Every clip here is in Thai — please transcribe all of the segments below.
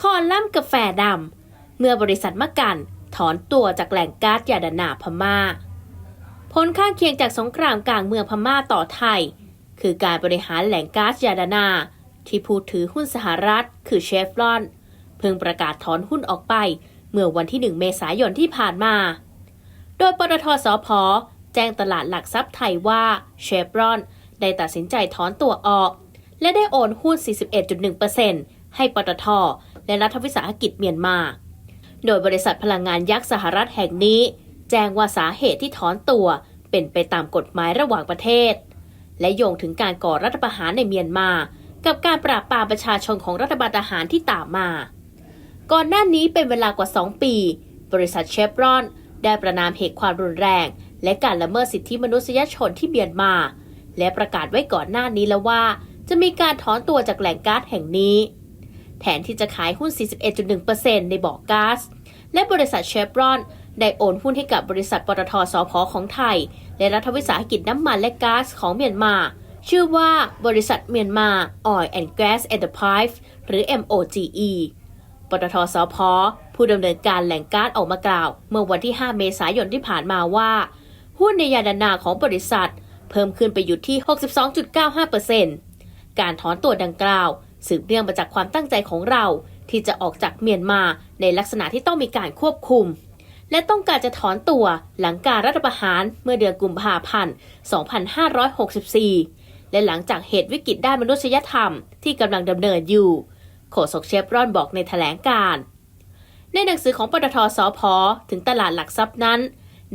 คอลัมน์กาแฟดำเมื่อบริษัทมะกันถอนตัวจากแหล่งก๊าซยาดนาพม่า ผลข้างเคียงจากสงครามกลางเมืองพม่าต่อไทย คือการบริหารแหล่งก๊าซยาดนา ที่ผู้ถือหุ้นสหรัฐ คือเชฟรอน เพิ่งประกาศถอนหุ้นออกไปเมื่อวันที่ 1 เมษายนที่ผ่านมา โดยปตทสพแจ้งตลาดหลักทรัพย์ไทยว่าเชฟรอนได้ตัดสินใจถอนตัวออก และได้โอนหุ้น 41.1% ให้ปตทและรัฐวิสาหกิจเมียนมา โดยบริษัทพลังงานยักษ์สหรัฐแห่งนี้ แจ้งว่าสาเหตุที่ถอนตัวเป็นไปตามกฎหมายระหว่างประเทศ และโยงถึงการก่อรัฐประหารในเมียนมา กับการปราบปรามประชาชนของรัฐบาลทหารที่ตามมา ก่อนหน้านี้เป็นเวลากว่า 2 ปี บริษัทเชฟรอน ได้ประนามเหตุความรุนแรง และการละเมิดสิทธิมนุษยชนที่เมียนมา และประกาศไว้ก่อนหน้านี้แล้วว่า จะมีการถอนตัวจากแหล่งก๊าซแห่งนี้ แทนที่จะขายหุ้น 41.1%ในบ่อก๊าซและบริษัทเชฟรอน ได้โอนหุ้นให้กับบริษัทปตทสพของไทย และรัฐวิสาหกิจน้ำมันและก๊าซของเมียนมา ชื่อว่าบริษัทเมียนมา Oil and Gas Enterprise หรือ MOGE ปตทสพผู้ดำเนินการแหล่งก๊าซออกมากล่าว เมื่อวันที่ 5 เมษายนที่ผ่านมาว่า หุ้นในยาดานาของบริษัท เพิ่มขึ้นไปอยู่ที่ 62.95%การถอนตัวดังกล่าว สืบเนื่องมาจากความตั้งใจของเรา ที่จะออกจากเมียนมาในลักษณะที่ต้องมีการควบคุม และต้องการจะถอนตัวหลังการรัฐประหารเมื่อเดือนกุมภาพันธ์ 2564 และหลังจากเหตุวิกฤตด้านมนุษยธรรมที่กำลังดำเนินอยู่ โฆษกเชฟรอนบอกในแถลงการ์ในหนังสือของปตทสพถึงตลาดหลักทรัพย์นั้น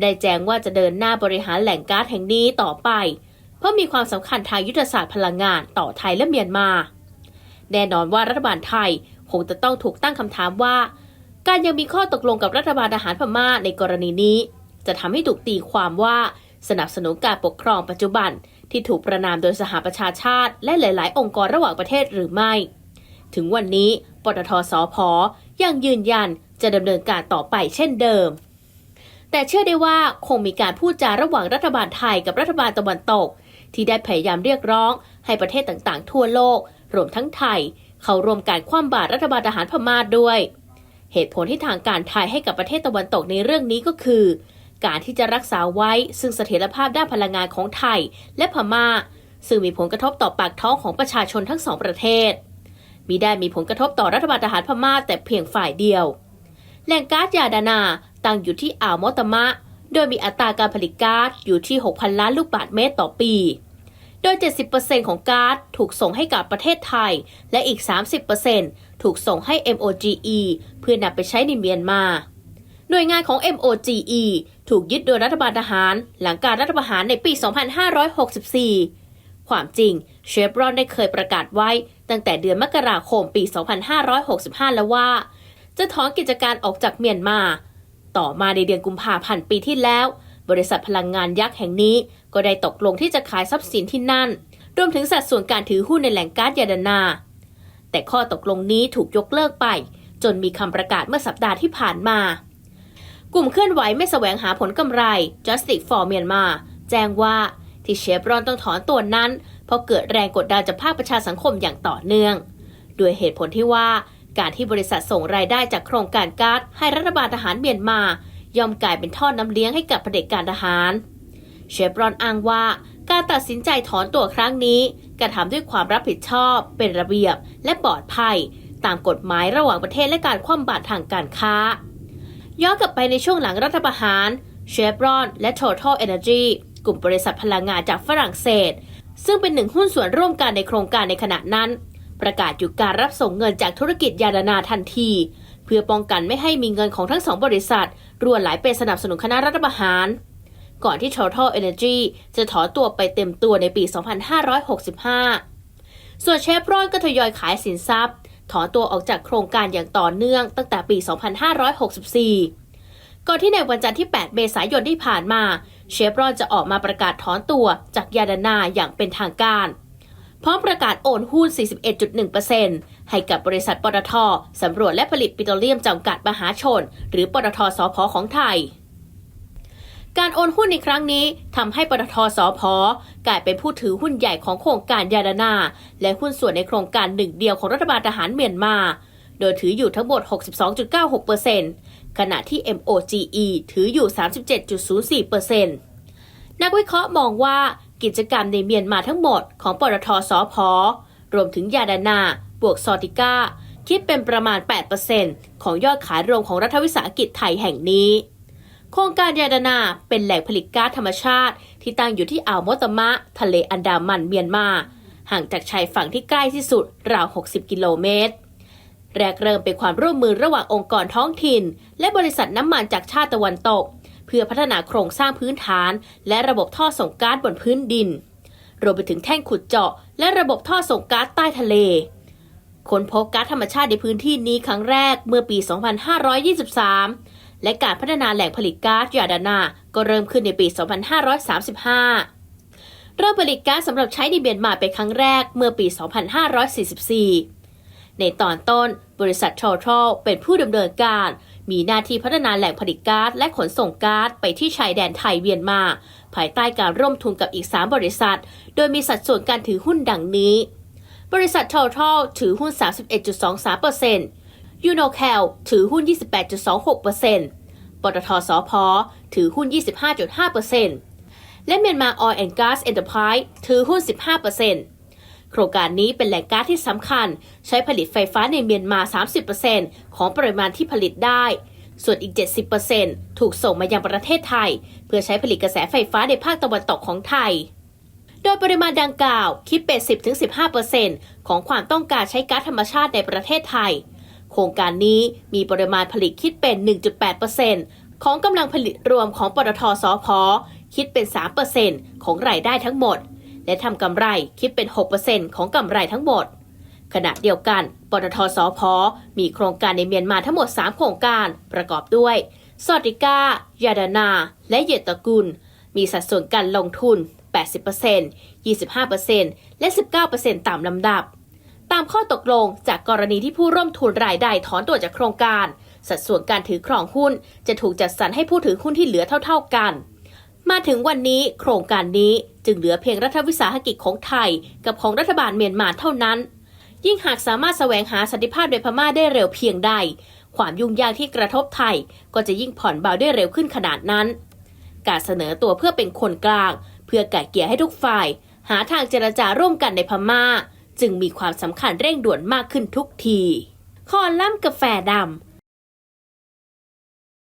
ได้แจ้งว่าจะเดินหน้าบริหารแหล่งก๊าซแห่งนี้ต่อไป เพราะมีความสำคัญทางยุทธศาสตร์พลังงานต่อไทยและเมียนมา แน่นอนว่ารัฐบาลไทย คงจะต้องถูกตั้งคำถามว่า การยังมีข้อตกลงกับรัฐบาลทหารพม่าในกรณีนี้ จะทำให้ถูกตีความว่าสนับสนุนการปกครองปัจจุบัน ที่ถูกประนามโดยสหประชาชาติ และหลาย ๆ องค์กรระหว่างประเทศหรือไม่ ถึงวันนี้ปตทสพยังยืนยันจะดำเนินการต่อไปเช่นเดิม แต่เชื่อได้ว่าคงมีการพูดจาระหว่างรัฐบาลไทยกับรัฐบาลตะวันตก ที่ได้พยายามเรียกร้องให้ประเทศต่าง ๆ ทั่วโลก รวมทั้งไทย เข้าร่วมการคว่ำบาตรรัฐบาลทหารพม่าด้วย เหตุผลที่ทางการไทยให้กับประเทศตะวันตกในเรื่องนี้ก็คือ การที่จะรักษาไว้ซึ่งเสถียรภาพด้านพลังงานของไทยและพม่า ซึ่งมีผลกระทบต่อปากท้องของประชาชนทั้งสองประเทศมิได้มีผลกระทบต่อรัฐบาลทหารพม่าแต่เพียงฝ่ายเดียว แหล่งก๊าซยาดานาตั้งอยู่ที่อ่าวมอตมะ โดยมีอัตราการผลิตก๊าซอยู่ที่ 6,000 ล้านลูกบาศก์เมตรต่อปี โดย 70%ของก๊าซถูกส่งให้กับประเทศไทย และอีก 30%ถูกส่งให้ MOGE เพื่อนำไปใช้ในเมียนมา หน่วยงานของ MOGE ถูกยึดโดยรัฐบาลทหาร หลังการรัฐประหารในปี 2564 ความจริงเชฟรอนได้เคยประกาศไว้ ตั้งแต่เดือนมกราคมปี 2565 แล้วว่า จะถอนกิจการออกจากเมียนมา ต่อมาในเดือนกุมภาพันธ์ปีที่แล้ว บริษัทพลังงานยักษ์แห่งนี้ ก็ได้ตกลงที่จะขายทรัพย์สินที่นั่น รวมถึงสัดส่วนการถือหุ้นในแหล่งก๊าซยาดนา แต่ข้อตกลงนี้ถูกยกเลิกไป จนมีคำประกาศเมื่อสัปดาห์ที่ผ่านมา กลุ่มเคลื่อนไหวไม่แสวงหาผลกำไร Justice for Myanmar แจ้งว่าที่เชฟรอนต้องถอนตัวนั้น เพราะเกิดแรงกดดันจากภาคประชาสังคมอย่างต่อเนื่องด้วยเหตุผลที่ว่าการที่บริษัทส่งรายได้จากโครงการก๊าซให้รัฐบาลทหารเมียนมา ย่อมกลายเป็นท่อน้ำเลี้ยงให้กับเผด็จการทหาร เชฟรอนอ้างว่าการตัดสินใจถอนตัวครั้งนี้กระทำด้วยความรับผิดชอบ เป็นระเบียบ และปลอดภัย ตามกฎหมายระหว่างประเทศและการคว่ำบาตรทางการค้า ย้อนกลับไปในช่วงหลังรัฐประหารเชฟรอนและ Total Energy กลุ่มบริษัทพลังงานจากฝรั่งเศส ซึ่งเป็นหนึ่งหุ้นส่วนร่วมกันในโครงการในขณะนั้น ประกาศหยุดการรับส่งเงินจากธุรกิจยาดานาทันที เพื่อป้องกันไม่ให้มีเงินของทั้งสองบริษัทรั่วไหลไปสนับสนุนคณะรัฐประหาร ก่อนที่ Total Energy จะถอนตัวไปเต็มตัวในปี 2565 ส่วนเชฟรอนก็ทยอยขายสินทรัพย์ ถอนตัวออกจากโครงการอย่างต่อเนื่องตั้งแต่ปี 2564 ก่อนที่ในวันจันทร์ที่ 8 เมษายนที่ผ่านมา เชฟรอนจะออกมาประกาศถอนตัวจากยาดานาอย่างเป็นทางการพร้อมประกาศโอนหุ้น 41.1%ให้กับบริษัทปตทสำรวจและผลิตปิโตรเลียมจำกัดมหาชน หรือปตทสพของไทย การโอนหุ้นในครั้งนี้ทำให้ปตทสพกลายเป็นผู้ถือหุ้นใหญ่ของโครงการยาดานา และหุ้นส่วนในโครงการหนึ่งเดียวของรัฐบาลทหารเมียนมา โดยถืออยู่ทั้งหมด 62.96%ขณะที่ MOGE ถืออยู่ 37.04%นักวิเคราะห์มองว่ากิจกรรมในเมียนมาทั้งหมดของปตทสพรวมถึงยาดานา บวกซอติก้า คิดเป็นประมาณ 8%ของยอดขายรวมของรัฐวิสาหกิจไทยแห่งนี้ โครงการยาดานาเป็นแหล่งผลิตก๊าซธรรมชาติ ที่ตั้งอยู่ที่อ่าวมอตมะ ทะเลอันดามันเมียนมา ห่างจากชายฝั่งที่ใกล้ที่สุดราว 60 กิโลเมตร แรกเริ่มเป็นความร่วมมือระหว่างองค์กรท้องถิ่น และบริษัทน้ำมันจากชาติตะวันตก เพื่อพัฒนาโครงสร้างพื้นฐาน และระบบท่อส่งก๊าซบนพื้นดิน รวมไปถึงแท่งขุดเจาะ และระบบท่อส่งก๊าซใต้ทะเลค้นพบก๊าซธรรมชาติในพื้นที่นี้ครั้งแรกเมื่อปี 2523 และการพัฒนาแหล่งผลิตก๊าซยาดานา ก็เริ่มขึ้นในปี 2535 เริ่มผลิตก๊าซสำหรับใช้ในเมียนมาเป็นครั้งแรกเมื่อปี 2544 ในตอนต้น บริษัททอทอเป็นผู้ดำเนินการ มีหน้าที่พัฒนาแหล่งผลิตก๊าซและขนส่งก๊าซไปที่ชายแดนไทยเมียนมา ภายใต้การร่วมทุนกับอีก 3 บริษัท โดยมีสัดส่วนการถือหุ้นดังนี้ บริษัท Total ถือหุ้น 31.23% ยูโนแคลถือหุ้น 28.26%ปตทสพถือหุ้น 25.5%และเมียนมา Oil and Gas Enterprise ถือหุ้น 15%โครงการนี้เป็นแหล่งก๊าซที่สำคัญ ใช้ผลิตไฟฟ้าในเมียนมา 30%ของปริมาณที่ผลิตได้ ส่วนอีก 70%ถูกส่งมายังประเทศไทย เพื่อใช้ผลิตกระแสไฟฟ้าในภาคตะวันตกของไทยโดยปริมาณดังกล่าวคิดเป็น 10-15%ของความต้องการใช้ก๊าซธรรมชาติในประเทศไทย โครงการนี้มีปริมาณผลิตคิดเป็น 1.8%ของกำลังผลิตรวมของปตทสพคิดเป็น 3%ของรายได้ทั้งหมด และทำกำไรคิดเป็น 6%ของกำไรทั้งหมด ขณะเดียวกันปตทสพมีโครงการในเมียนมาทั้งหมด 3 โครงการประกอบด้วยสอติก้ายาดานา และเยตกุล มีสัดส่วนการลงทุน 80% 25%และ 19%ตามลำดับ ตามข้อตกลงจากกรณีที่ผู้ร่วมทุนรายใดถอนตัวจากโครงการ สัดส่วนการถือครองหุ้น จะถูกจัดสรรให้ผู้ถือหุ้นที่เหลือเท่า ๆกัน มาถึงวันนี้โครงการนี้จึงเหลือเพียงรัฐวิสาหกิจของไทย กับของรัฐบาลเมียนมาเท่านั้น ยิ่งหากสามารถแสวงหาสันติภาพในพม่าได้เร็วเพียงใด ความยุ่งยากที่กระทบไทย ก็จะยิ่งผ่อนเบาได้เร็วขึ้นขนาดนั้น การเสนอตัวเพื่อเป็นคนกลาง เพื่อไก่เกลี่ยให้ทุกฝ่าย หาทางเจรจาร่วมกันในพม่า จึงมีความสำคัญเร่งด่วนมากขึ้นทุกที คอลัมน์กาแฟดำ